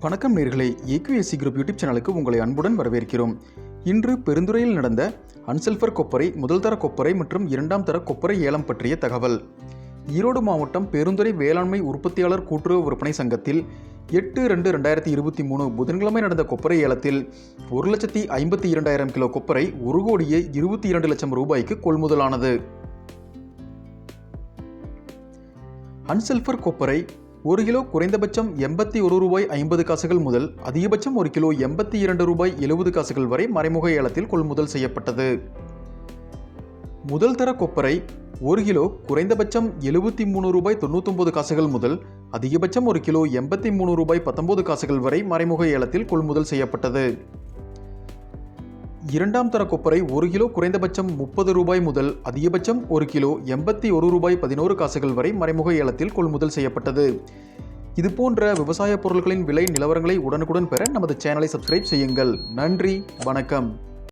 வணக்கம் நேர்களை. AQSC group YouTube சேனலுக்கு உங்களை அன்புடன் வரவேற்கிறோம். இன்று பெருந்துறையில் நடந்த அன்சல்ஃபர் கொப்பரை முதல் தர கொப்பரை மற்றும் இரண்டாம் தர கொப்பரை ஏலம் பற்றிய தகவல். ஈரோடு மாவட்டம் பெருந்துறை வேளாண்மை உற்பத்தியாளர் கூட்டுறவு விற்பனை சங்கத்தில் எட்டு ரெண்டு ரெண்டாயிரத்தி இருபத்தி மூணு புதன்கிழமை நடந்த கொப்பரை ஏலத்தில் ஒரு லட்சத்தி ஐம்பத்தி இரண்டாயிரம் கிலோ கொப்பரை ஒரு கோடியே இருபத்தி இரண்டு லட்சம் ரூபாய்க்கு கொள்முதலானது. அன்சல்ஃபர் கொப்பரை ஒரு கிலோ குறைந்தபட்சம் எண்பத்தி ஒரு ரூபாய் ஐம்பது காசுகள் முதல் அதிகபட்சம் ஒரு கிலோ எண்பத்தி இரண்டு ரூபாய் எழுபது காசுகள் வரை மறைமுக ஏலத்தில் கொள்முதல் செய்யப்பட்டது. முதல் தர கொப்பரை ஒரு கிலோ குறைந்தபட்சம் எழுபத்தி மூணு ரூபாய் தொண்ணூத்தொம்பது காசுகள் முதல் அதிகபட்சம் ஒரு கிலோ எண்பத்தி மூணு ரூபாய் பத்தொன்பது காசுகள் வரை மறைமுக ஏலத்தில் கொள்முதல் செய்யப்பட்டது. இரண்டாம் தர கொப்பரை ஒரு கிலோ குறைந்தபட்சம் முப்பது ரூபாய் முதல் அதிகபட்சம் ஒரு கிலோ எண்பத்தி ஒரு ரூபாய் பதினோரு காசுகள் வரை மறைமுக ஏலத்தில் கொள்முதல் செய்யப்பட்டது. இதுபோன்ற விவசாய பொருட்களின் விலை நிலவரங்களை உடனுக்குடன் பெற நமது சேனலை சப்ஸ்கிரைப் செய்யுங்கள். நன்றி வணக்கம்.